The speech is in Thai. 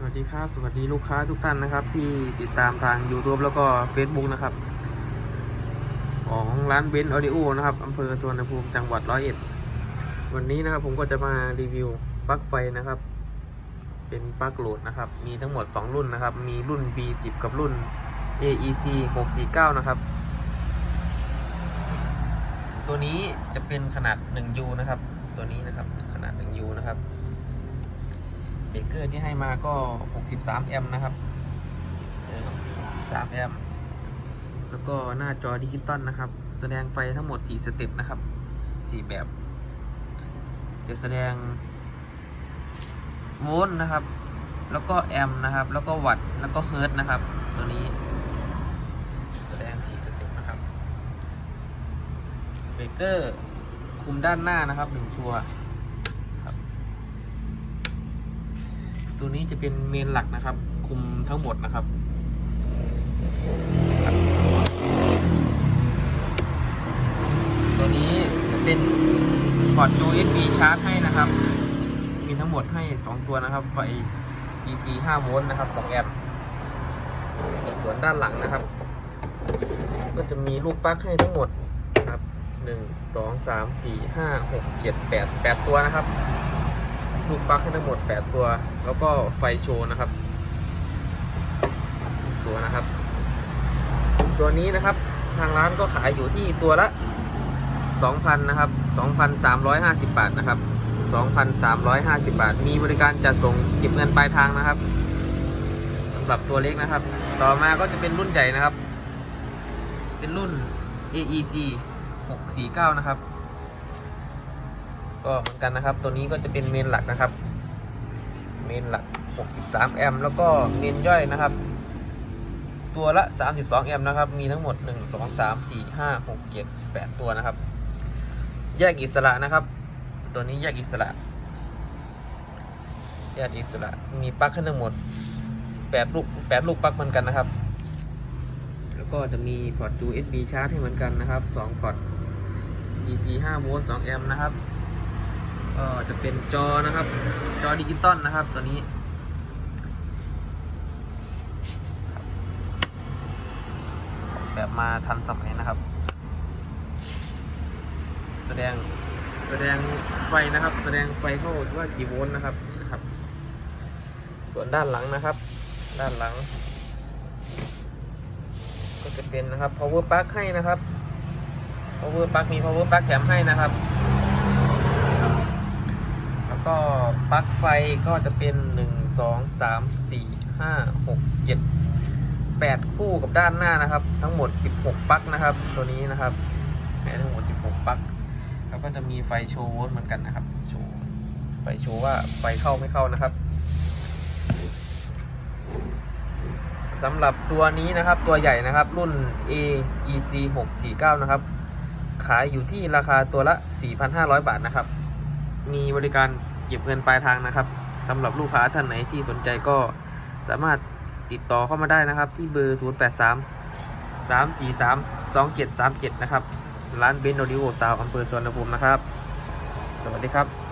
สวัสดีครับ สวัสดีลูกค้าทุกท่านนะครับ ที่ติดตามทาง YouTube แล้วก็ Facebook นะครับ ของร้านเบนซ์ออดิโอนะครับอำเภอสวรรณภูมิจังหวัดร้อยเอ็ดวันนี้นะครับผมก็จะมารีวิวปลั๊กไฟนะครับ เป็นปลั๊กโหลดนะครับ มีทั้งหมด 2 รุ่นนะครับ มีรุ่น B10 กับรุ่น AEC 649 นะครับ ตัวนี้จะเป็นขนาด 1U นะครับ ตัวนี้นะครับขนาด 1U นะครับ เกอร์ที่ให้มาก็ 63 แอมป์นะครับเออ63 แอมป์แล้วก็หน้าจอดิจิตอลนะครับ แสดงไฟทั้งหมด 4 สเต็ปนะครับ 4 แบบ จะแสดงโวลต์นะครับ แล้วก็แอมป์นะครับ แล้วก็วัตต์แล้วก็เฮิร์ตนะครับ ตัวนี้ แสดง 4 สเต็ปนะครับเบรกเกอร์คุมด้านหน้านะครับ 1 ตัว ตัวนี้จะเป็นเมนหลักนะครับ คุมทั้งหมดนะครับ ตัวนี้จะเป็นพอร์ต USB ชาร์จให้นะครับ มีทั้งหมดให้ 2 ตัวนะครับ ไฟ DC 5 โวลต์นะครับ2แอมป์ส่วนด้านหลังนะครับ ก็จะมีลูกปลั๊กให้ทั้งหมดนะครับ 1 2 3 4 5 6 7 8 8 ตัวนะครับ ลูกปลั๊กให้ทั้งหมด 8 ตัว แล้วก็ไฟโชว์นะครับ ตัวนะครับ ตัวนี้นะครับทางร้านก็ขายอยู่ที่ตัวละ 2,000 นะครับ 2,350 บาทนะครับ 2,350 บาท มีบริการจัดส่งเก็บเงินปลายทางนะครับสำหรับตัวเล็กนะครับ ต่อมาก็จะเป็นรุ่นใหญ่นะครับ เป็นรุ่น AEC 649 นะครับ ก็เหมือนกันนะครับ ตัวนี้ก็จะเป็นเมนหลักนะครับ เมนหลัก 63 แอมป์แล้วก็เมนย่อยนะครับ ตัวละ 32 แอมป์นะครับ มีทั้งหมด 1 2 3 4 5 6 7 8 ตัวนะครับ แยกอิสระนะครับ ตัวนี้แยกอิสระ แยกอิสระ มีปลั๊กให้ทั้งหมด 8 ลูก 8 ลูกปลั๊กเหมือนกันนะครับ แล้วก็จะมีพอร์ต USB ชาร์จให้เหมือนกันนะครับ 2 พอร์ต DC 5โวลต์2แอมป์นะครับ ก็จะเป็นจอนะครับ จอดิจิตอลนะครับ ตัวนี้ แบบมาทันสมัยนะครับ แสดงแสดงไฟนะครับ แสดงไฟเข้าว่ากี่โวลต์นะครับนะครับ ส่วนด้านหลังนะครับ ด้านหลัง ก็จะเป็นนะครับ power plug ให้นะครับ power plug มี power plug แถมให้นะครับ ก็ปลั๊กไฟก็จะเป็น 1 2 3 4 5 6 7 8 คู่กับด้านหน้านะครับ ทั้งหมด 16ปลั๊กนะครับ ตัวนี้นะครับให้ทั้งหมด 16ปลั๊กแล้วก็จะมีไฟโชว์โวลต์เหมือนกันนะครับโชว์ไฟโชว์ว่าไฟเข้าไม่เข้านะครับสำหรับตัวนี้นะครับตัวใหญ่นะครับรุ่น AEC 649 นะครับ ขายอยู่ที่ราคาตัวละ 4,500 บาทนะครับ มีบริการ เก็บเงินปลายทางนะครับสำหรับลูกค้าท่านไหนที่สนใจก็สามารถติดต่อเข้ามาได้นะครับ ที่เบอร์ 083 343 2737 นะครับ ร้านเบนโอดิโอซาวอำเภอสวนภูมินะครับ สวัสดีครับ